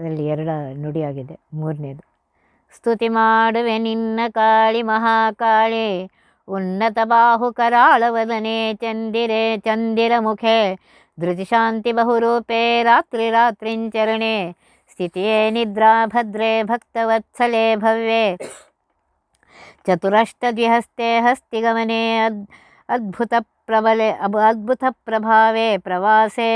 ಅದರಲ್ಲಿ ಎರಡು ನುಡಿಯಾಗಿದೆ ಮೂರನೇದು, ಸ್ತುತಿ ಮಾಡುವೆ ನಿನ್ನ ಕಾಳಿ ಮಹಾಕಾಳಿ, ಉನ್ನತ ಬಾಹು ಕರಾಳವದನೆ ಚಂದಿರೆ ಚಂದಿರ ಮುಖೆ ಧೃತಿಶಾಂತಿ ಬಹುರೂಪೆ ರಾತ್ರಿ ರಾತ್ರಿಂಚರಣೆ ಸ್ಥಿತಿಯೇ ನಿದ್ರಾ ಭದ್ರೇ ಭಕ್ತವತ್ಸಲೆ ಭವ್ಯೆ ಚತುರಷ್ಟದ್ವಿಹಸ್ತೆ ಹಸ್ತಿಗಮನೆ ಅದ್, ಅದ್ಭುತ ಪ್ರಬಲೆ, ಅಬ್, ಅದ್ಭುತ ಪ್ರಭಾವೆ ಪ್ರವಾಸೆ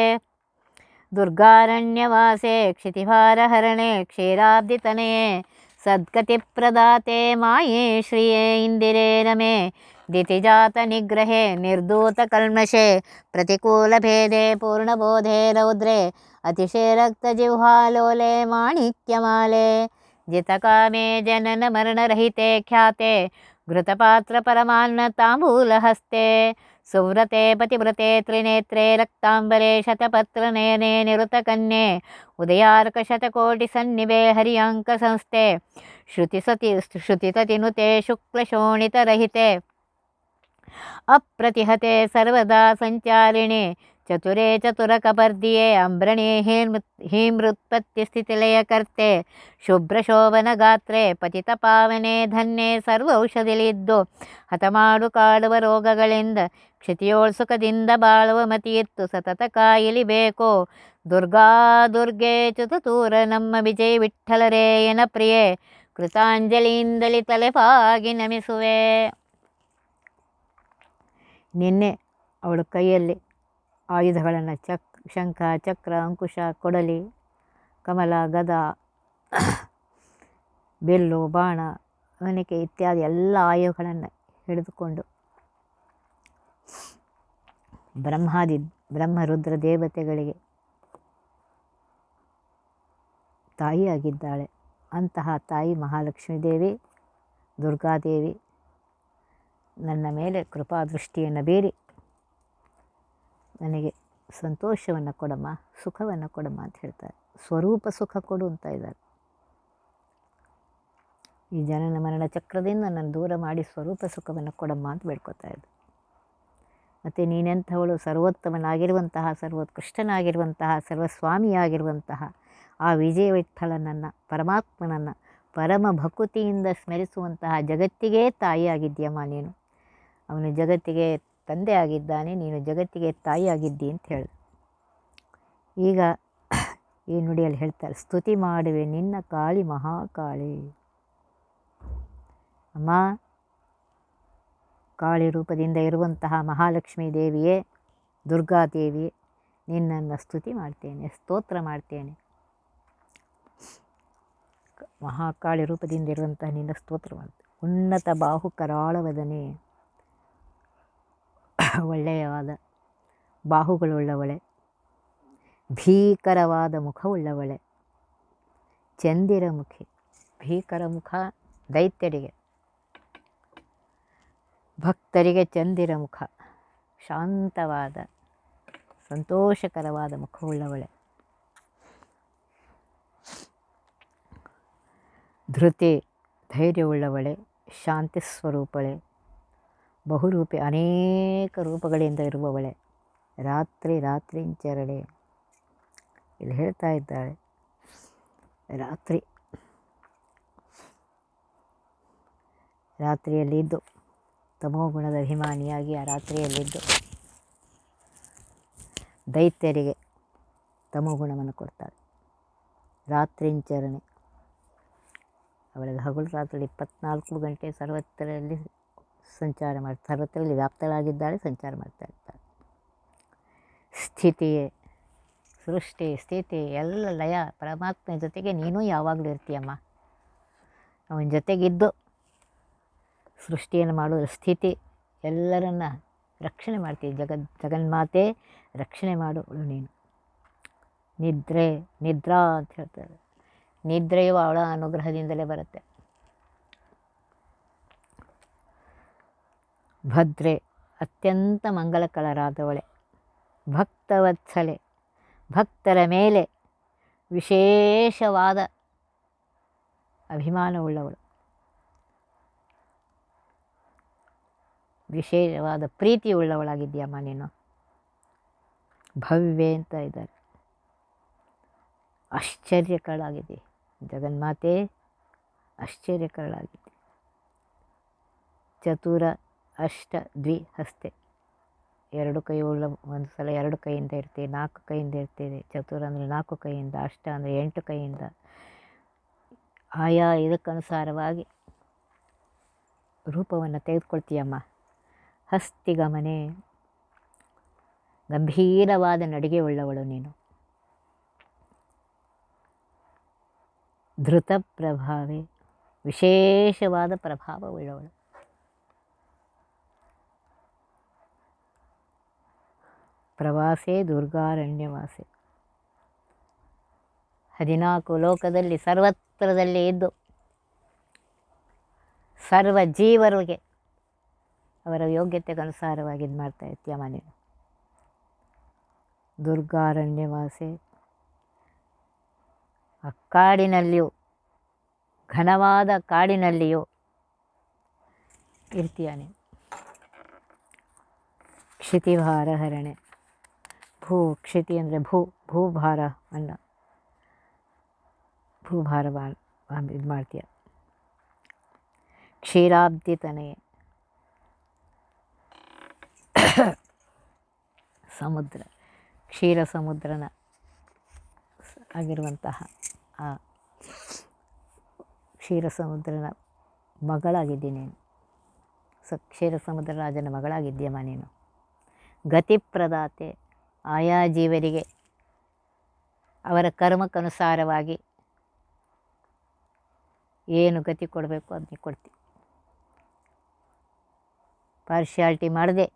ದುರ್ಗಾರಣ್ಯವಾಸೆ ಕ್ಷಿತಿಭಾರಹರಣೆ ಕ್ಷೀರಾಬ್ದಿತನಯೇ ಸದ್ಗತಿ ಪ್ರದಾತೆ ಮಾಯೇ ಶ್ರಿಯೇ ಇಂದಿರೇ ರಮೆ ದಿತಿಜಾತ ನಿಗ್ರಹೆ ನಿರ್ದೂತ ಕಲ್ಮಷೆ ಪ್ರತಿಕೂಲ ಭೇದೆ ಪೂರ್ಣಬೋಧೆ ರೌದ್ರೆ ಅತಿಶಯ ರಕ್ತ ಜಿಹ್ವಾಲೋಲೆ ಮಾಣಿಕ್ಯಮಾಲೆ ಜಿತಕಾಮೆ ಜನನ ಮರಣರಹಿತೆ ಖ್ಯಾತೆ ಘೃತಪಾತ್ರ ಪರಮಾನ್ನ ತಾಂಬೂಲಹಸ್ತೆ ಸುವ್ರತೆ ಪತಿವ್ರತೆ ತ್ರಿನೇತ್ರೆ ರಕ್ತಾಂಬರೆ ಶತಪತ್ರನಯನೆ ನಿರುತಕನ್ಯೆ ಚತುರೇ ಚತುರಕಪರ್ದಿಯೇ ಅಂಬ್ರಣಿ ಹೀಮೃತ್, ಹೀಮೃತ್ಪತ್ತಿ ಸ್ಥಿತಿಲಯಕರ್ತೆ ಶುಭ್ರಶೋಭನ ಗಾತ್ರೆ, ಪತಿತ ಪಾವನೆ ಧನ್ಯೆ, ಸರ್ವ ಔಷಧಿಲಿದ್ದು, ಹತಮಾಡು ಕಾಡುವ ರೋಗಗಳಿಂದ ಕ್ಷತಿಯೋಳ್ಸುಖದಿಂದ ಬಾಳುವ ಮತಿಯಿತ್ತು, ಸತತ ಕಾಯಿಲಿ ಬೇಕು. ದುರ್ಗಾ ದುರ್ಗೆ ಚತುತೂರ ನಮ್ಮ ವಿಜಯ ವಿಠಲರೇಯನ ಪ್ರಿಯೆ, ಕೃತಾಂಜಲಿಯಿಂದಲಿ ತಲೆಪಾಗಿ ನಮಿಸುವೆ. ನಿನ್ನೆ ಅವಳು ಕೈಯಲ್ಲಿ ಆಯುಧಗಳನ್ನು ಚಕ್, ಶಂಖ, ಚಕ್ರ, ಅಂಕುಶ, ಕೊಡಲಿ, ಕಮಲ, ಗದ, ಬೆಲ್ಲು, ಬಾಣ ಅವನಿಕೆ ಇತ್ಯಾದಿ ಎಲ್ಲ ಆಯುಧಗಳನ್ನು ಹಿಡಿದುಕೊಂಡು ಬ್ರಹ್ಮಾದಿ, ಬ್ರಹ್ಮರುದ್ರ ದೇವತೆಗಳಿಗೆ ತಾಯಿಯಾಗಿದ್ದಾಳೆ. ಅಂತಹ ತಾಯಿ ಮಹಾಲಕ್ಷ್ಮೀ ದೇವಿ, ದುರ್ಗಾದೇವಿ, ನನ್ನ ಮೇಲೆ ಕೃಪಾದೃಷ್ಟಿಯನ್ನು ಬೀರಿ ನನಗೆ ಸಂತೋಷವನ್ನು ಕೊಡಮ್ಮ, ಸುಖವನ್ನು ಕೊಡಮ್ಮ ಅಂತ ಹೇಳ್ತಾರೆ. ಸ್ವರೂಪ ಸುಖ ಕೊಡು ಅಂತ ಇದ್ದಾರೆ. ಈ ಜನನ ಮರಣ ಚಕ್ರದಿಂದ ನನ್ನ ದೂರ ಮಾಡಿ ಸ್ವರೂಪ ಸುಖವನ್ನು ಕೊಡಮ್ಮ ಅಂತ ಬೇಡ್ಕೊತಾ ಇದ್ದೆ. ಮತ್ತು ನೀನೆಂಥವಳು ಸರ್ವೋತ್ತಮನಾಗಿರುವಂತಹ, ಸರ್ವೋತ್ಕೃಷ್ಟನಾಗಿರುವಂತಹ, ಸರ್ವಸ್ವಾಮಿಯಾಗಿರುವಂತಹ, ಆ ವಿಜಯ ವಿಠ್ಠಲನನ್ನು, ಪರಮಾತ್ಮನನ್ನು ಪರಮ ಭಕುತಿಯಿಂದ ಸ್ಮರಿಸುವಂತಹ ಜಗತ್ತಿಗೇ ತಾಯಿಯಾಗಿದ್ದೀಯಮ್ಮ ನೀನು. ಅವನು ಜಗತ್ತಿಗೆ ತಂದೆ ಆಗಿದ್ದಾನೆ ನೀನು ಜಗತ್ತಿಗೆ ತಾಯಿಯಾಗಿದ್ದಿ ಅಂತ ಹೇಳಿದ ಈಗ ಈ ನುಡಿಯಲ್ಲಿ ಹೇಳ್ತಾರೆ, ಸ್ತುತಿ ಮಾಡುವೆ ನಿನ್ನ ಕಾಳಿ ಮಹಾಕಾಳಿ. ಅಮ್ಮ, ಕಾಳಿ ರೂಪದಿಂದ ಇರುವಂತಹ ಮಹಾಲಕ್ಷ್ಮೀ ದೇವಿಯೇ ದುರ್ಗಾದೇವಿ ನಿನ್ನನ್ನು ಸ್ತುತಿ ಮಾಡ್ತೇನೆ, ಸ್ತೋತ್ರ ಮಾಡ್ತೇನೆ. ಮಹಾಕಾಳಿ ರೂಪದಿಂದ ಇರುವಂತಹ ನಿನ್ನ ಸ್ತೋತ್ರ ಮಾಡ್ತೇನೆ ಉನ್ನತ ಬಾಹು ಕರಾಳವದನೆ. ಒಳ್ಳೆಯವಾದ ಬಾಹುಗಳುಳ್ಳವಳೆ. ಭೀಕರವಾದ ಮುಖವುಳ್ಳವಳೆ. ಚಂದಿರ ಮುಖಿ, ಭೀಕರ ಮುಖ ದೈತ್ಯರಿಗೆ. ಭಕ್ತರಿಗೆ ಚಂದಿರ ಮುಖ, ಶಾಂತವಾದ, ಸಂತೋಷಕರವಾದ ಮುಖವುಳ್ಳವಳೆ. ಧೃತಿ, ಧೈರ್ಯವುಳ್ಳವಳೆ, ಶಾಂತಿ ಸ್ವರೂಪಳೆ. ಬಹುರೂಪಿ ಅನೇಕ ರೂಪಗಳಿಂದ ಇರುವವಳೆ. ರಾತ್ರಿ ರಾತ್ರಿಂಚರಳೆ ಇಲ್ಲಿ ಹೇಳ್ತಾ ಇದ್ದಾಳೆ, ರಾತ್ರಿ. ರಾತ್ರಿಯಲ್ಲಿದ್ದು ತಮೋಗುಣದ ಅಭಿಮಾನಿಯಾಗಿ ಆ ರಾತ್ರಿಯಲ್ಲಿದ್ದು. ದೈತ್ಯರಿಗೆ ತಮೋಗುಣವನ್ನು ಕೊಡ್ತಾಳೆ. ರಾತ್ರಿಂಚರಣೆ ಅವಳಿಗೆ ಹಗಲು ರಾತ್ರಿ ಇಪ್ಪತ್ನಾಲ್ಕು ಗಂಟೆ ಸರ್ವತ್ರರಲ್ಲಿ ಸಂಚಾರ ಮಾಡಿ ಸರ್ವತ್ರದಲ್ಲಿ ವ್ಯಾಪ್ತಳಾಗಿದ್ದಾಳೆ, ಸಂಚಾರ ಮಾಡ್ತಾ ಇರ್ತಾಳೆ. ಸ್ಥಿತಿಯೇ, ಸೃಷ್ಟಿ, ಸ್ಥಿತಿ, ಎಲ್ಲ ಲಯ, ಪರಮಾತ್ಮನ ಜೊತೆಗೆ ನೀನು ಯಾವಾಗಲೂ ಇರ್ತೀಯಮ್ಮ. ಅವನ ಜೊತೆಗಿದ್ದು ಸೃಷ್ಟಿಯನ್ನು ಮಾಡುವ ಸ್ಥಿತಿ, ಎಲ್ಲರನ್ನ ರಕ್ಷಣೆ ಮಾಡ್ತೀವಿ ಜಗದ್, ಜಗನ್ಮಾತೆ ರಕ್ಷಣೆ ಮಾಡುವಳು ನೀನು. ನಿದ್ರೆ, ನಿದ್ರಾ ಅಂತ ಹೇಳ್ತಾರೆ. ನಿದ್ರೆಯು ಅವಳ ಅನುಗ್ರಹದಿಂದಲೇ ಬರುತ್ತೆ. ಭದ್ರೆ, ಅತ್ಯಂತ ಮಂಗಳಕರರಾದವಳೆ ಭಕ್ತವತ್ಸಲೆ, ಭಕ್ತರ ಮೇಲೆ ವಿಶೇಷವಾದ ಅಭಿಮಾನವುಳ್ಳವಳು. ವಿಶೇಷವಾದ ಪ್ರೀತಿಯುಳ್ಳವಳಾಗಿದ್ದೀಯಮ್ಮ ನೀನು ಭವ್ಯ ಅಂತ ಇದ್ದಾರೆ. ಆಶ್ಚರ್ಯಕರಳಾಗಿದೆ. ಜಗನ್ಮಾತೆ ಆಶ್ಚರ್ಯಕರಳಾಗಿದೆ. ಚತುರ ಅಷ್ಟ ದ್ವಿ ಹಸ್ತೆ. ಎರಡು ಕೈ ಉಳ್ಳ ಒಂದು ಸಲ ಎರಡು ಕೈಯಿಂದ ಇರ್ತೀವಿ, ನಾಲ್ಕು ಕೈಯಿಂದ ಇರ್ತೀವಿ, ಚತುರ ಅಂದರೆ ನಾಲ್ಕು ಕೈಯಿಂದ, ಅಷ್ಟ ಅಂದರೆ ಎಂಟು ಕೈಯಿಂದ. ಆಯಾ ಇದಕ್ಕನುಸಾರವಾಗಿ ರೂಪವನ್ನು ತೆಗೆದುಕೊಳ್ತೀಯಮ್ಮ. ಹಸ್ತಿಗಮನೆ. ಗಂಭೀರವಾದ ನಡಿಗೆ ಉಳ್ಳವಳು ನೀನು. ಧೃತ ಪ್ರಭಾವೆ ವಿಶೇಷವಾದ ಪ್ರಭಾವವುಳ್ಳವಳು ಪ್ರವಾಸೇ ದುರ್ಗಾರಣ್ಯವಾಸೆ. ಹದಿನಾಲ್ಕು ಲೋಕದಲ್ಲಿ ಸರ್ವತ್ರದಲ್ಲಿ ಇದ್ದು, ಸರ್ವ ಜೀವರಿಗೆ ಅವರ ಯೋಗ್ಯತೆಗೆ ಅನುಸಾರವಾಗಿ ಇದು ಮಾಡ್ತಾ ಇರ್ತೀಯಮ್ಮ ನೀನು ದುರ್ಗಾರಣ್ಯವಾಸೆ, ಆ ಕಾಡಿನಲ್ಲಿಯೂ, ಘನವಾದ ಕಾಡಿನಲ್ಲಿಯೂ ಇರ್ತೀಯ ನೀನು. ಕ್ಷಿತಿಭಾರ ಹರಣೆ. ಭೂ ಕ್ಷಿತಿ ಅಂದರೆ ಭೂ, ಭೂಭಾರ ಅನ್ನ. ಭೂಭಾರ ಇದು ಮಾಡ್ತೀಯ. ಕ್ಷೀರಾಬ್ಧಿ ತನೆಯೇ ಸಮುದ್ರ, ಕ್ಷೀರ ಸಮುದ್ರನ ಆಗಿರುವಂತಹ ಆ ಕ್ಷೀರ ಸಮುದ್ರನ ಮಗಳಾಗಿದ್ದೀನಿ ನೀನು. ಸ, ಕ್ಷೀರ ಸಮುದ್ರ ರಾಜನ ಮಗಳಾಗಿದ್ದೀಯಮ್ಮ ನೀನು. ಗತಿಪ್ರದಾತೆ ಆಯಾ ಜೀವರಿಗೆ ಅವರ ಕರ್ಮಕ್ಕನುಸಾರವಾಗಿ ಏನು ಗತಿ ಕೊಡಬೇಕು ಅದನ್ನು ಕೊಡ್ತೀವಿ ಪಾರ್ಶಿಯಾಲಿಟಿ ಮಾಡದೆ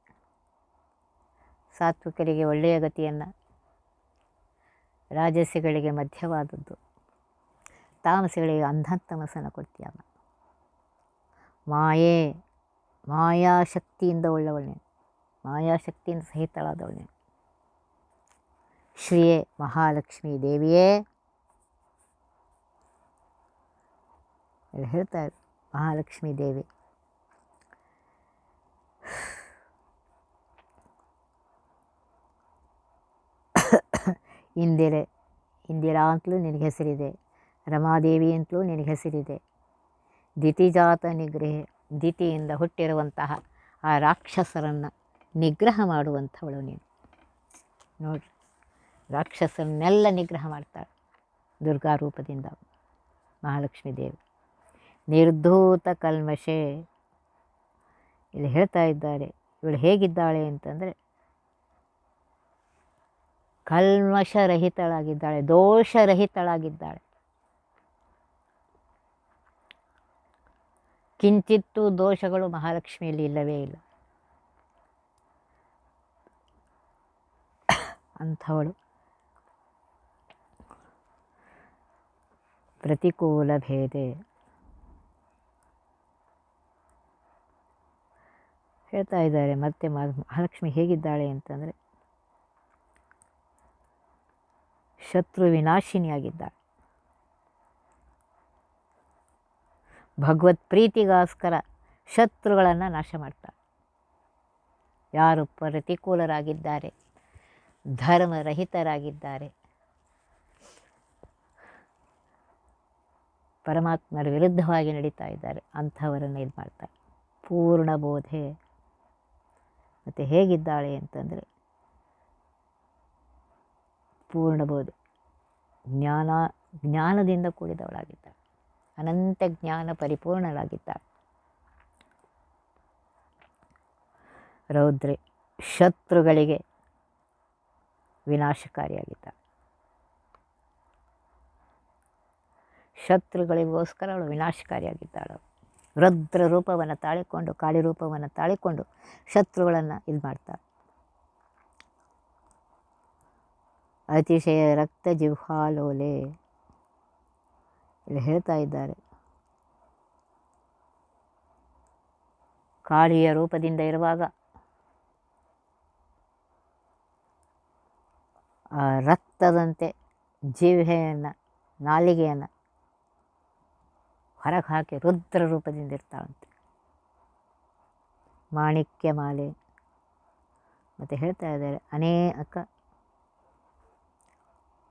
ಸಾತ್ವಿಕರಿಗೆ ಒಳ್ಳೆಯ ಗತಿಯನ್ನು ರಾಜಸ್ಯಗಳಿಗೆ ಮಧ್ಯವಾದದ್ದು. ತಾಮಸಗಳಿಗೆ ಅಂಧತಮಸನ ಕೊಡ್ತೀಯಮ್ಮ ಮಾಯೆ, ಮಾಯಾಶಕ್ತಿಯಿಂದ ಉಳ್ಳವಳು ಮಾಯಾಶಕ್ತಿಯಿಂದ ಸಹಿತಳಾದವಳು ನೀನು. ಶ್ರೀಯೇ ಮಹಾಲಕ್ಷ್ಮೀ ದೇವಿಯೇ. ಹೇಳ್ತಾರೆ ಮಹಾಲಕ್ಷ್ಮೀ ದೇವಿ. ಇಂದಿರೆ ಇಂದಿರಾ ಅಂತಲೂ ನಿನಗೆ ಹೆಸರಿದೆ ರಮಾದೇವಿ ಅಂತಲೂ ನಿನಗೆ ಹೆಸರಿದೆ. ದಿತಿಜಾತ ನಿಗ್ರಹ, ದಿತಿಯಿಂದ ಹುಟ್ಟಿರುವಂತಹ ಆ ರಾಕ್ಷಸರನ್ನು ನಿಗ್ರಹ ಮಾಡುವಂಥವಳು ನೀನು. ನೋಡ್ರಿ. ರಾಕ್ಷಸರನ್ನೆಲ್ಲ ನಿಗ್ರಹ ಮಾಡ್ತಾಳೆ ದುರ್ಗಾ ರೂಪದಿಂದ ಮಹಾಲಕ್ಷ್ಮೀ ದೇವಿ. ನಿರ್ಧೂತ ಕಲ್ಮಶೆ ಇಲ್ಲಿ ಹೇಳ್ತಾ ಇದ್ದಾರೆ, ಇವಳು ಹೇಗಿದ್ದಾಳೆ ಅಂತಂದರೆ ಕಲ್ಮಶರಹಿತಳಾಗಿದ್ದಾಳೆ ದೋಷರಹಿತಳಾಗಿದ್ದಾಳೆ. ಕಿಂಚಿತ್ತೂ ದೋಷಗಳು ಮಹಾಲಕ್ಷ್ಮಿಯಲ್ಲಿ ಇಲ್ಲವೇ ಇಲ್ಲ. ಅಂಥವಳು ಪ್ರತಿಕೂಲ ಭೇದೆ ಹೇಳ್ತಾ ಇದ್ದಾರೆ ಮತ್ತೆ ಮಹಾಲಕ್ಷ್ಮಿ ಹೇಗಿದ್ದಾಳೆ ಅಂತಂದರೆ, ಶತ್ರು ವಿನಾಶಿನಿಯಾಗಿದ್ದಾಳೆ. ಭಗವತ್ ಪ್ರೀತಿಗೋಸ್ಕರ ಶತ್ರುಗಳನ್ನು ನಾಶ ಮಾಡ್ತಾಳೆ. ಯಾರು ಪ್ರತಿಕೂಲರಾಗಿದ್ದಾರೆ, ಧರ್ಮರಹಿತರಾಗಿದ್ದಾರೆ ಪರಮಾತ್ಮರ ವಿರುದ್ಧವಾಗಿ ನಡೀತಾ ಇದ್ದಾರೆ, ಅಂಥವರನ್ನು ಇದು ಮಾಡ್ತಾರೆ. ಪೂರ್ಣ ಬೋಧೆ. ಮತ್ತು ಹೇಗಿದ್ದಾಳೆ ಅಂತಂದರೆ, ಪೂರ್ಣ ಬೋಧೆ. ಜ್ಞಾನ, ಜ್ಞಾನದಿಂದ ಕೂಡಿದವಳಾಗಿದ್ದಾಳೆ. ಅನಂತ ಜ್ಞಾನ ಪರಿಪೂರ್ಣಳಾಗಿದ್ದಾಳೆ. ರೌದ್ರೆ, ಶತ್ರುಗಳಿಗೆ ವಿನಾಶಕಾರಿಯಾಗಿದ್ದಾಳೆ. ಶತ್ರುಗಳಿಗೋಸ್ಕರ ಅವಳು ವಿನಾಶಕಾರಿಯಾಗಿದ್ದಾಳು. ರುದ್ರ ರೂಪವನ್ನು ತಾಳಿಕೊಂಡು, ಕಾಳಿ ರೂಪವನ್ನು ತಾಳಿಕೊಂಡು ಶತ್ರುಗಳನ್ನು ಇದು ಮಾಡ್ತಾಳೆ. ಅತಿಶಯ ರಕ್ತ ಜಿಹ್ವಾಲೋಲೆ ಇಲ್ಲಿ ಹೇಳ್ತಾ ಇದ್ದಾರೆ. ಕಾಳಿಯ ರೂಪದಿಂದ ಇರುವಾಗ ರಕ್ತದಂತೆ ಜೀವೆಯನ್ನು ನಾಲಿಗೆಯನ್ನು ಹೊರಗೆ ಹಾಕಿ ರುದ್ರ ರೂಪದಿಂದ ಇರ್ತಾಳಂತೆ. ಮಾಣಿಕ್ಯ ಮಾಲೆ. ಮತ್ತು ಹೇಳ್ತಾ ಇದ್ದಾರೆ ಅನೇಕ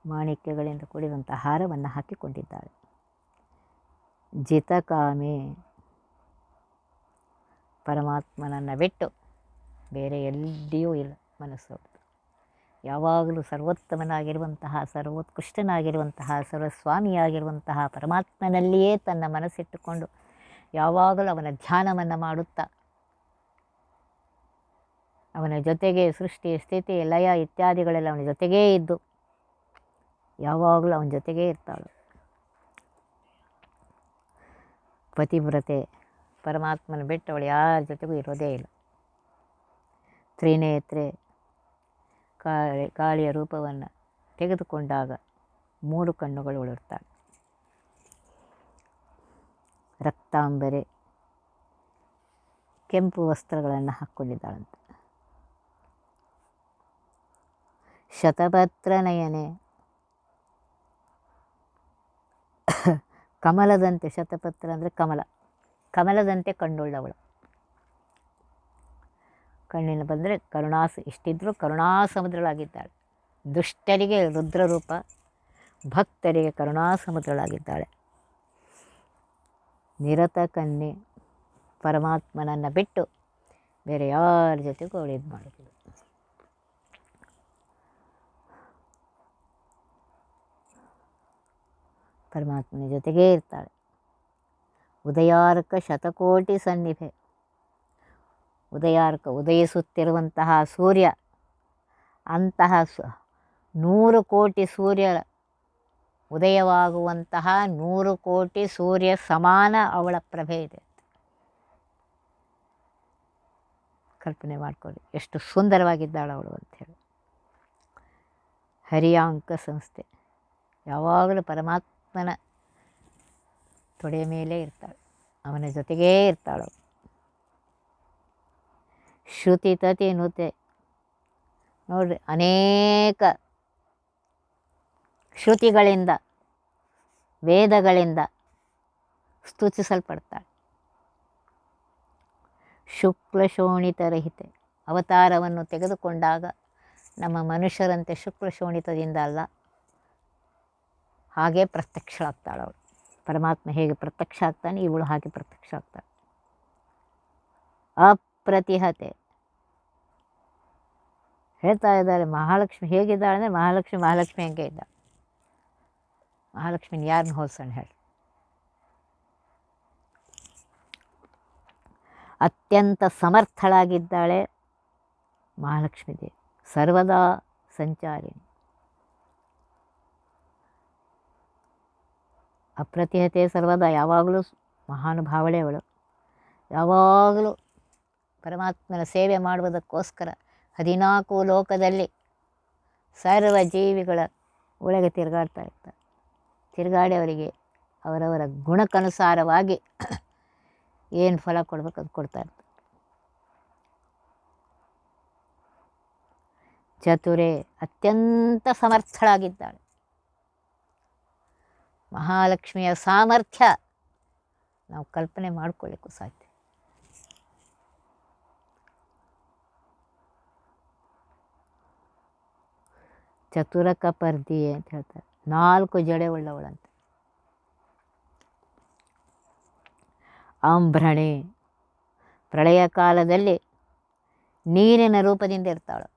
ಮಾಣಿಕ್ಯಗಳಿಂದ ಕೂಡಿದಂಥ ಹಾರವನ್ನು ಹಾಕಿಕೊಂಡಿದ್ದಾಳೆ. ಜಿತಕಾಮೆ ಪರಮಾತ್ಮನನ್ನು ಬಿಟ್ಟು ಬೇರೆ ಎಲ್ಲಿಯೂ ಇಲ್ಲ ಮನಸ್ಸು. ಯಾವಾಗಲೂ ಸರ್ವೋತ್ತಮನಾಗಿರುವಂತಹ, ಸರ್ವೋತ್ಕೃಷ್ಟನಾಗಿರುವಂತಹ, ಸರ್ವಸ್ವಾಮಿಯಾಗಿರುವಂತಹ ಪರಮಾತ್ಮನಲ್ಲಿಯೇ ತನ್ನ ಮನಸ್ಸಿಟ್ಟುಕೊಂಡು ಯಾವಾಗಲೂ ಅವನ ಧ್ಯಾನವನ್ನು ಮಾಡುತ್ತಾ, ಅವನ ಜೊತೆಗೆ ಸೃಷ್ಟಿ, ಸ್ಥಿತಿ, ಲಯ ಇತ್ಯಾದಿಗಳೆಲ್ಲ ಅವನ ಜೊತೆಗೇ ಇದ್ದು ಯಾವಾಗಲೂ ಅವನ ಜೊತೆಗೇ ಇರ್ತಾಳು. ಪತಿವ್ರತೆ, ಪರಮಾತ್ಮನ ಬಿಟ್ಟು ಅವಳು ಯಾರ ಜೊತೆಗೂ ಇರೋದೇ ಇಲ್ಲ. ತ್ರಿನೇತ್ರೆ ಕಾಳಿ, ಕಾಳಿಯ ರೂಪವನ್ನು ತೆಗೆದುಕೊಂಡಾಗ ಮೂರು ಕಣ್ಣುಗಳು ಉಳಿರ್ತಾಳೆ ರಕ್ತಾಂಬರೆ ಕೆಂಪು ವಸ್ತ್ರಗಳನ್ನು ಹಾಕ್ಕೊಂಡಿದ್ದಾಳಂತೆ ಶತಪತ್ರ ನಯನೆ ಕಮಲದಂತೆ ಶತಪತ್ರ ಅಂದರೆ ಕಮಲ, ಕಮಲದಂತೆ ಕಣ್ಣುಳ್ಳವಳು. ಕಣ್ಣಿನ ಬಂದರೆ ಕರುಣಾಸ ಇಷ್ಟಿದ್ರೂ ಕರುಣಾಸಮುದ್ರಳಾಗಿದ್ದಾಳೆ. ದುಷ್ಟರಿಗೆ ರುದ್ರರೂಪ, ಭಕ್ತರಿಗೆ ಕರುಣಾಸಮುದ್ರಳಾಗಿದ್ದಾಳೆ. ನಿರತ ಕನ್ಯೆ ಪರಮಾತ್ಮನನ್ನು ಬಿಟ್ಟು ಬೇರೆ ಯಾರ ಜೊತೆಗೂ ಅವಳು ಇದು ಮಾಡೋದು ಪರಮಾತ್ಮನ ಜೊತೆಗೇ ಇರ್ತಾಳೆ. ಉದಯಾರ್ಕ ಶತಕೋಟಿ ಸನ್ನಿಧೆ. ಉದಯಾರ್ಕ ಉದಯಿಸುತ್ತಿರುವಂತಹ ಸೂರ್ಯ, ಅಂತಹ ನೂರು ಕೋಟಿ ಸೂರ್ಯ ಉದಯವಾಗುವಂತಹ ನೂರು ಕೋಟಿ ಸೂರ್ಯ ಸಮಾನ ಅವಳ ಪ್ರಭೆ ಇದೆ ಕಲ್ಪನೆ ಮಾಡಿಕೊಳ್ಳಿ, ಎಷ್ಟು ಸುಂದರವಾಗಿದ್ದಾಳು ಅವಳು ಅಂಥೇಳಿ ಹರಿಯಾಂಕ ಸಂಸ್ಥೆ, ಯಾವಾಗಲೂ ಪರಮಾತ್ಮನ ತೊಡೆಯ ಮೇಲೆ ಇರ್ತಾಳೆ, ಅವನ ಜೊತೆಗೇ ಇರ್ತಾಳು ಅವಳು. ಶ್ರುತಿ ತತಿ ನುತೆ ನೋಡ್ರಿ ಅನೇಕ ಶ್ರುತಿಗಳಿಂದ, ವೇದಗಳಿಂದ ಸ್ತುತಿಸಲ್ಪಡ್ತಾಳೆ. ಶುಕ್ಲ ಶೋಣಿತರಹಿತೆ ಅವತಾರವನ್ನು ತೆಗೆದುಕೊಂಡಾಗ ನಮ್ಮ ಮನುಷ್ಯರಂತೆ ಶುಕ್ಲ ಶೋಣಿತದಿಂದ ಅಲ್ಲ, ಹಾಗೆ ಪ್ರತ್ಯಕ್ಷಳಾಗ್ತಾಳೆ ಅವಳು. ಪರಮಾತ್ಮ ಹೇಗೆ ಪ್ರತ್ಯಕ್ಷ ಆಗ್ತಾನೆ, ಇವಳು ಹಾಗೆ ಪ್ರತ್ಯಕ್ಷ ಆಗ್ತಾಳೆ. ಅಪ್ರತಿಹತೆ ಹೇಳ್ತಾ ಇದ್ದಾರೆ, ಮಹಾಲಕ್ಷ್ಮಿ ಹೇಗಿದ್ದಾಳೆ ಅಂದರೆ ಮಹಾಲಕ್ಷ್ಮಿ ಮಹಾಲಕ್ಷ್ಮಿ ಹಂಗೆ ಇದ್ದ ಮಹಾಲಕ್ಷ್ಮಿನ ಯಾರನ್ನ ಹೋಲ್ಸೋಣ ಹೇಳಿ. ಅತ್ಯಂತ ಸಮರ್ಥಳಾಗಿದ್ದಾಳೆ ಮಹಾಲಕ್ಷ್ಮಿ ದೇವಿ, ಸರ್ವದಾ ಸಂಚಾರಿಣಿ ಅಪ್ರತಿಹತೆ ಸರ್ವದಾ, ಯಾವಾಗಲೂ ಮಹಾನುಭಾವಳೆ ಅವಳು. ಯಾವಾಗಲೂ ಪರಮಾತ್ಮನ ಸೇವೆ ಮಾಡುವುದಕ್ಕೋಸ್ಕರ ಹದಿನಾಲ್ಕು ಲೋಕದಲ್ಲಿ ಸರ್ವ ಜೀವಿಗಳ ಒಳಗೆ ತಿರುಗಾಡ್ತಾ ಇರ್ತಾರೆ. ತಿರುಗಾಡಿ ಅವರಿಗೆ ಅವರವರ ಗುಣಕ್ಕನುಸಾರವಾಗಿ ಏನು ಫಲ ಕೊಡ್ಬೇಕು ಅದು ಕೊಡ್ತಾ ಇರ್ತಾರೆ. ಚತುರೆ ಅತ್ಯಂತ ಸಮರ್ಥಳಾಗಿದ್ದಾಳೆ. ಮಹಾಲಕ್ಷ್ಮಿಯ ಸಾಮರ್ಥ್ಯ ನಾವು ಕಲ್ಪನೆ ಮಾಡ್ಕೊಳ್ಳಿಕ್ಕೂ ಸಾಧ್ಯ. ಚತುರಕ ಪರ್ದಿ ಅಂತ ಹೇಳ್ತಾರೆ. ನಾಲ್ಕು ಜಡೆ ಉಳ್ಳವಳಂತೆ. ಅಂಬ್ರಣಿ ಪ್ರಳಯ ಕಾಲದಲ್ಲಿ ನೀರಿನ ರೂಪದಿಂದ ಇರ್ತಾಳು.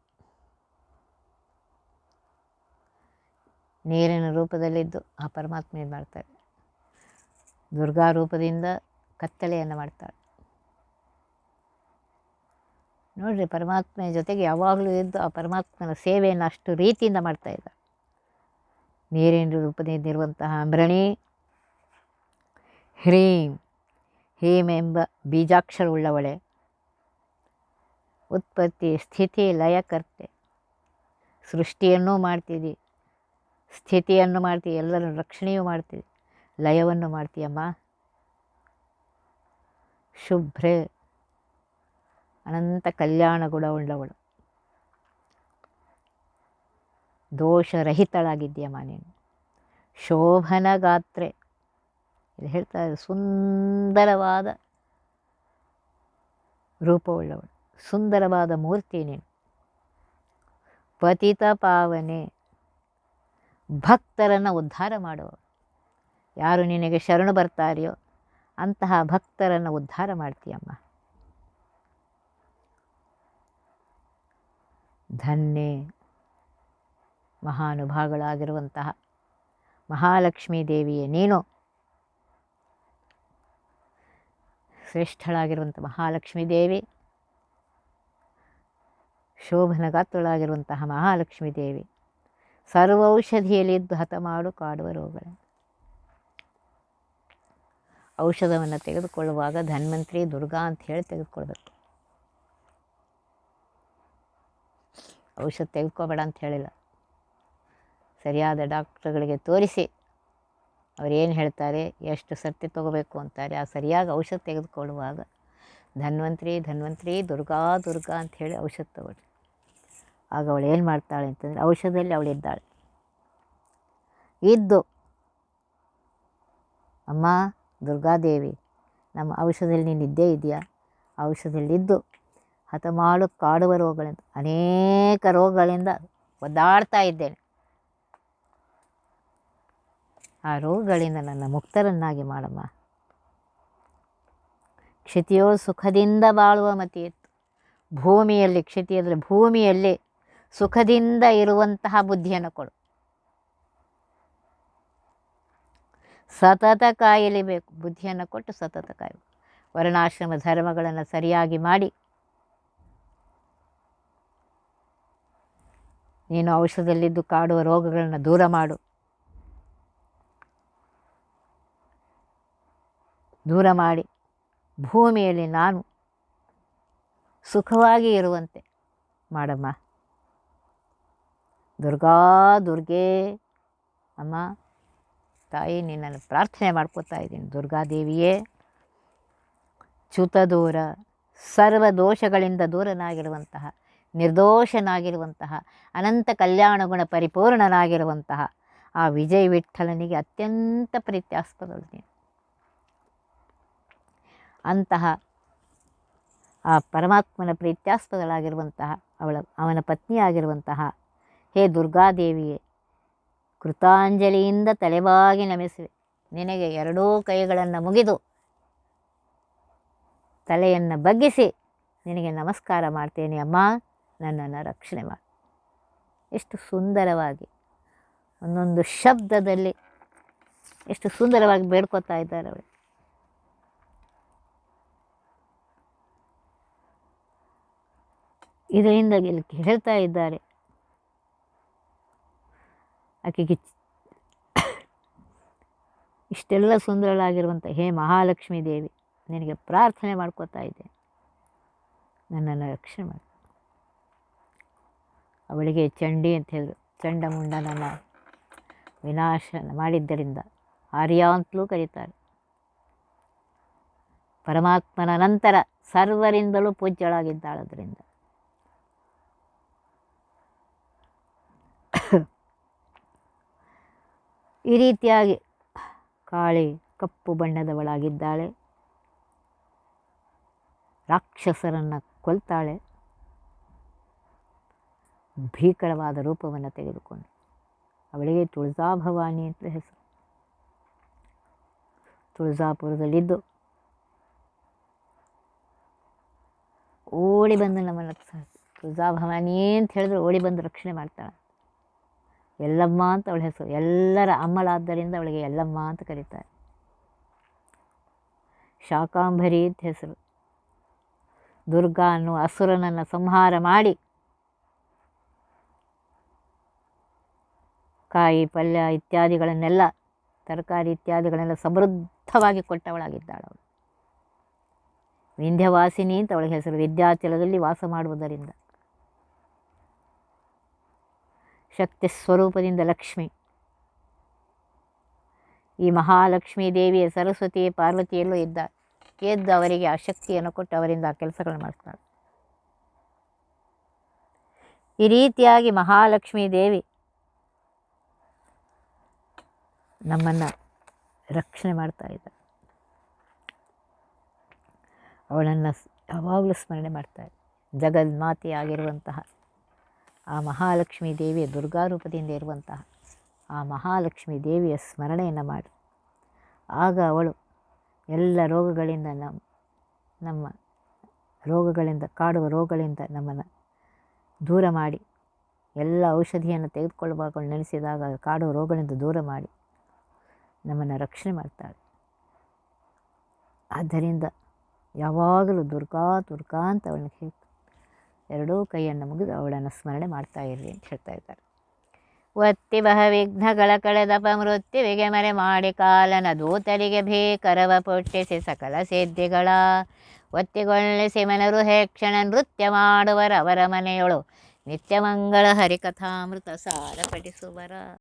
ನೀರಿನ ರೂಪದಲ್ಲಿದ್ದು ಆ ಪರಮಾತ್ಮ ಏನು ಮಾಡ್ತಾಳೆ? ದುರ್ಗಾ ರೂಪದಿಂದ ಕತ್ತಲೆಯನ್ನು ಮಾಡ್ತಾಳೆ. ನೋಡ್ರಿ ಪರಮಾತ್ಮನ ಜೊತೆಗೆ ಯಾವಾಗಲೂ ಇದ್ದು ಆ ಪರಮಾತ್ಮನ ಸೇವೆಯನ್ನು ಅಷ್ಟು ರೀತಿಯಿಂದ ಮಾಡ್ತಾ ಇದ್ದ ನೀರಿನ ರೂಪದಿಂದ ಇರುವಂತಹ ಅಂಬ್ರಣಿ, ಹ್ರೀಂ, ಹೀಂ ಎಂಬ ಬೀಜಾಕ್ಷರವುಳ್ಳವಳೆ. ಉತ್ಪತ್ತಿ, ಸ್ಥಿತಿ ಲಯಕರ್ತೆ ಸೃಷ್ಟಿಯನ್ನೂ ಮಾಡ್ತಿದ್ದಿ. ಸ್ಥಿತಿಯನ್ನು ಮಾಡ್ತೀವಿ ಎಲ್ಲರ ರಕ್ಷಣೆಯೂ ಮಾಡ್ತೀವಿ ಲಯವನ್ನು ಮಾಡ್ತೀಯಮ್ಮ. ಶುಭ್ರೆ. ಅನಂತ ಕಲ್ಯಾಣ ಗುಣವುಳ್ಳವಳು. ದೋಷರಹಿತಳಾಗಿದ್ದೀಯಮ್ಮ ನೀನು. ಶೋಭನ ಗಾತ್ರೆ. ಇದು ಹೇಳ್ತಾ ಸುಂದರವಾದ ರೂಪವುಳ್ಳವಳು. ಸುಂದರವಾದ ಮೂರ್ತಿ ನೀನು. ಪತಿತ ಪಾವನೆ. ಭಕ್ತರನ್ನು ಉದ್ಧಾರ ಮಾಡುವವಳು. ಯಾರು ನಿನಗೆ ಶರಣು ಬರ್ತಾರೆಯೋ ಅಂತಹ ಭಕ್ತರನ್ನು ಉದ್ಧಾರ ಮಾಡ್ತೀಯಮ್ಮ. ಧನ್ಯೆ ಮಹಾನುಭಾವಗಳಾಗಿರುವಂತಹ ಮಹಾಲಕ್ಷ್ಮೀ ದೇವಿಯೇ, ನೀನು ಶ್ರೇಷ್ಠಳಾಗಿರುವಂಥ ಮಹಾಲಕ್ಷ್ಮೀ ದೇವಿ, ಶೋಭನಗಾತ್ರಳಾಗಿರುವಂತಹ ಮಹಾಲಕ್ಷ್ಮೀ ದೇವಿ, ಸರ್ವೌಷಧಿಯಲ್ಲಿದ್ದು ಹತ ಮಾಡು ಕಾಡುವ ರೋಗಗಳು ಔಷಧವನ್ನು ತೆಗೆದುಕೊಳ್ಳುವಾಗ ಧನ್ವಂತ್ರಿ ದುರ್ಗಾ ಅಂತ ಹೇಳಿ ತೆಗೆದುಕೊಳ್ಬೇಕು ಔಷಧ ತೆಗೆದುಕೋಬೇಡ ಅಂತ ಹೇಳಿಲ್ಲ. ಸರಿಯಾದ ಡಾಕ್ಟ್ರುಗಳಿಗೆ ತೋರಿಸಿ. ಅವರೇನು ಹೇಳ್ತಾರೆ, ಎಷ್ಟು ಸರ್ತಿ ತಗೋಬೇಕು ಅಂತಾರೆ, ಆ ಸರಿಯಾಗಿ ಔಷಧ ತೆಗೆದುಕೊಳ್ಳುವಾಗ ಧನ್ವಂತ್ರಿ ಧನ್ವಂತ್ರಿ, ದುರ್ಗಾ ದುರ್ಗಾ ಅಂತ ಹೇಳಿ ಔಷಧ ತಗೊಳ್ಳಿ. ಆಗ ಅವಳು ಏನು ಮಾಡ್ತಾಳೆ ಅಂತಂದರೆ ಔಷಧದಲ್ಲಿ ಅವಳಿದ್ದಾಳೆ ಇದ್ದು, ಅಮ್ಮ, ದುರ್ಗಾದೇವಿ, ನಮ್ಮ ಔಷಧದಲ್ಲಿ ನೀನು ಇದ್ದೇ ಇದೆಯಾ? ಔಷಧದಲ್ಲಿದ್ದು ಹತಮಾಡು ಕಾಡುವ ರೋಗಗಳಿಂದ, ಅನೇಕ ರೋಗಗಳಿಂದ ಒದ್ದಾಡ್ತಾ ಇದ್ದೇನೆ. ಆ ರೋಗಗಳಿಂದ ನನ್ನ ಮುಕ್ತರನ್ನಾಗಿ ಮಾಡಮ್ಮ. ಕ್ಷಿತಿಯೋ ಸುಖದಿಂದ ಬಾಳುವ ಮತಿ ಇತ್ತು ಭೂಮಿಯಲ್ಲಿ, ಕ್ಷಿತಿ ಅಂದರೆ ಭೂಮಿಯಲ್ಲಿ ಸುಖದಿಂದ ಇರುವಂತಹ ಬುದ್ಧಿಯನ್ನು ಕೊಡು. ಸತತ ಕಾಯಲೇಬೇಕು, ಬುದ್ಧಿಯನ್ನು ಕೊಟ್ಟು ಸತತ ಕಾಯಬೇಕು. ವರ್ಣಾಶ್ರಮ ಧರ್ಮಗಳನ್ನು ಸರಿಯಾಗಿ ಮಾಡಿ ನೀನು ಔಷಧದಲ್ಲಿದ್ದು ಕಾಡುವ ರೋಗಗಳನ್ನು ದೂರ ಮಾಡು. ದೂರ ಮಾಡಿ. ಭೂಮಿಯಲ್ಲಿ ನಾನು ಸುಖವಾಗಿ ಇರುವಂತೆ ಮಾಡಮ್ಮ. ದುರ್ಗಾ, ದುರ್ಗೆ, ಅಮ್ಮ, ತಾಯಿ, ನಿನ್ನನ್ನು ಪ್ರಾರ್ಥನೆ ಮಾಡ್ಕೋತಾ ಇದ್ದೀನಿ. ದುರ್ಗಾದೇವಿಯೇ ಚ್ಯುತ ದೂರ ಸರ್ವ ದೋಷಗಳಿಂದ ದೂರನಾಗಿರುವಂತಹ ನಿರ್ದೋಷನಾಗಿರುವಂತಹ, ಅನಂತ ಕಲ್ಯಾಣ ಗುಣ ಪರಿಪೂರ್ಣನಾಗಿರುವಂತಹ, ಆ ವಿಜಯ ವಿಠಲನಿಗೆ ಅತ್ಯಂತ ಪ್ರೀತ್ಯಾಸ್ಪದಳು ಅಂತಹ ಆ ಪರಮಾತ್ಮನ ಪ್ರೀತ್ಯಾಸ್ಪದಳಾಗಿರುವಂತಹ, ಅವಳ, ಅವನ ಪತ್ನಿಯಾಗಿರುವಂತಹ, ಹೇ ದುರ್ಗಾದೇವಿಯೇ, ಕೃತಾಂಜಲಿಯಿಂದ ತಲೆಬಾಗಿ ನಮಿಸುವೆ. ನಿನಗೆ ಎರಡೂ ಕೈಗಳನ್ನು ಮುಗಿದು ತಲೆಯನ್ನು ಬಗ್ಗಿಸಿ ನಿನಗೆ ನಮಸ್ಕಾರ ಮಾಡ್ತೇನೆ ಅಮ್ಮ. ನನ್ನನ್ನು ರಕ್ಷಣೆ ಮಾಡು. ಎಷ್ಟು ಸುಂದರವಾಗಿ ಒಂದೊಂದು ಶಬ್ದದಲ್ಲಿ ಎಷ್ಟು ಸುಂದರವಾಗಿ ಬೇಡ್ಕೋತಾ ಇದ್ದಾರೆ ಅವಳು. ಇದರಿಂದ ಇಲ್ಲಿ ಹೇಳ್ತಾ ಇದ್ದಾರೆ. ಆಕೆಗೆ ಇಷ್ಟೆಲ್ಲ ಸುಂದರಳಾಗಿರುವಂಥ ಹೇ ಮಹಾಲಕ್ಷ್ಮೀ ದೇವಿ, ನಿನಗೆ ಪ್ರಾರ್ಥನೆ ಮಾಡ್ಕೋತಾ ಇದ್ದೆ ನನ್ನನ್ನು ರಕ್ಷಣೆ ಮಾಡಿ. ಅವಳಿಗೆ ಚಂಡಿ ಅಂತ ಹೇಳಿದ್ರು. ಚಂಡಮುಂಡನನ್ನು ವಿನಾಶ ಮಾಡಿದ್ದರಿಂದ ಆರ್ಯ ಅಂತಲೂ ಕರೀತಾರೆ. ಪರಮಾತ್ಮನ ನಂತರ ಸರ್ವರಿಂದಲೂ ಪೂಜ್ಯಳಾಗಿದ್ದಾಳದ್ರಿಂದ. ಈ ರೀತಿಯಾಗಿ ಕಾಳಿ ಕಪ್ಪು ಬಣ್ಣದವಳಾಗಿದ್ದಾಳೆ. ರಾಕ್ಷಸರನ್ನು ಕೊಲ್ತಾಳೆ. ಭೀಕರವಾದ ರೂಪವನ್ನು ತೆಗೆದುಕೊಂಡು. ಅವಳಿಗೆ ತುಳಜಾಭವಾನಿ ಅಂತ ಹೆಸರು. ತುಳಜಾಪುರದಲ್ಲಿದ್ದು ಓಡಿ ಬಂದು ನಮ್ಮನ್ನು ತುಳಜಾಭವಾನಿ ಅಂತ ಹೇಳಿದ್ರೆ ಓಡಿ ಬಂದು ರಕ್ಷಣೆ ಮಾಡ್ತಾಳೆ. ಎಲ್ಲಮ್ಮ ಅಂತ ಅವಳ ಹೆಸರು. ಎಲ್ಲರ ಅಮ್ಮಳಾದ್ದರಿಂದ ಅವಳಿಗೆ ಎಲ್ಲಮ್ಮ ಅಂತ ಕರೀತಾರೆ. ಶಾಕಾಂಬರಿ ಅಂತ ಹೆಸರು. ದುರ್ಗಾ ಅನ್ನುವ ಅಸುರನನ್ನು ಸಂಹಾರ ಮಾಡಿ ಕಾಯಿ ಪಲ್ಯ ಇತ್ಯಾದಿಗಳನ್ನೆಲ್ಲ, ತರಕಾರಿ ಇತ್ಯಾದಿಗಳನ್ನೆಲ್ಲ ಸಮೃದ್ಧವಾಗಿ ಕೊಟ್ಟವಳಾಗಿದ್ದಾಳು ಅವಳು. ವಿಂಧ್ಯವಾಸಿನಿ ಅಂತ ಅವಳಿಗೆ ಹೆಸರು. ವಿದ್ಯಾಚಲದಲ್ಲಿ ವಾಸ ಮಾಡುವುದರಿಂದ. ಶಕ್ತಿ ಸ್ವರೂಪದಿಂದ ಲಕ್ಷ್ಮಿ. ಈ ಮಹಾಲಕ್ಷ್ಮೀ ದೇವಿಯ ಸರಸ್ವತಿ ಪಾರ್ವತಿಯಲ್ಲೂ ಇದ್ದ ಎದ್ದು ಅವರಿಗೆ ಆ ಶಕ್ತಿಯನ್ನು ಕೊಟ್ಟು ಅವರಿಂದ ಆ ಕೆಲಸಗಳನ್ನು ಮಾಡ್ತಾಳೆ. ಈ ರೀತಿಯಾಗಿ ಮಹಾಲಕ್ಷ್ಮೀ ದೇವಿ ನಮ್ಮನ್ನು ರಕ್ಷಣೆ ಮಾಡ್ತಾ ಇದ್ದ ಅವಳನ್ನು ಯಾವಾಗಲೂ ಸ್ಮರಣೆ ಮಾಡ್ತಾರೆ ಜಗನ್ಮಾತೆಯಾಗಿರುವಂತಹ ಆ ಮಹಾಲಕ್ಷ್ಮೀ ದೇವಿಯ ದುರ್ಗಾರೂಪದಿಂದ ಇರುವಂತಹ ಆ ಮಹಾಲಕ್ಷ್ಮೀ ದೇವಿಯ ಸ್ಮರಣೆಯನ್ನು ಮಾಡಿ. ಆಗ ಅವಳು ಎಲ್ಲ ರೋಗಗಳಿಂದ ನಮ್ಮ ನಮ್ಮ ರೋಗಗಳಿಂದ, ಕಾಡುವ ರೋಗಗಳಿಂದ ನಮ್ಮನ್ನು ದೂರ ಮಾಡಿ, ಎಲ್ಲ ಔಷಧಿಯನ್ನು ತೆಗೆದುಕೊಳ್ಳುವಾಗ ನೆನೆಸಿದಾಗ ಕಾಡುವ ರೋಗಗಳಿಂದ ದೂರ ಮಾಡಿ ನಮ್ಮನ್ನು ರಕ್ಷಣೆ ಮಾಡ್ತಾಳೆ. ಆದ್ದರಿಂದ ಯಾವಾಗಲೂ ದುರ್ಗಾ ದುರ್ಗಾ ಅಂತ ಅವಳನ್ನ ಹೇಳಿ ಎರಡೂ ಕೈಯನ್ನು ಮುಗಿದು ಅವಳನ್ನು ಸ್ಮರಣೆ ಮಾಡ್ತಾ ಇರಲಿ ಅಂತ ಹೇಳ್ತಾ ಇದ್ದಾರೆ. ಒತ್ತಿ ಬಹ ವಿಘ್ನಗಳ ಕಳೆದಪ ಮೃತ್ಯುವಿಗೆ ಮರೆ ಮಾಡಿ ಕಾಲನ ದೂತರಿಗೆ ಭೀಕರವ ಪೊಟ್ಟಿಸಿ ಸಕಲ ಸಿದ್ಧಿಗಳ. ಒತ್ತಿಗೊಳ್ಳಿಸಿ ಮನರು ಹೇಕ್ಷಣ ನೃತ್ಯ ಮಾಡುವರವರ ಮನೆಯೊಳು ನಿತ್ಯಮಂಗಳ ಹರಿಕಥಾಮೃತ ಸಾರ ಪಠಿಸುವರ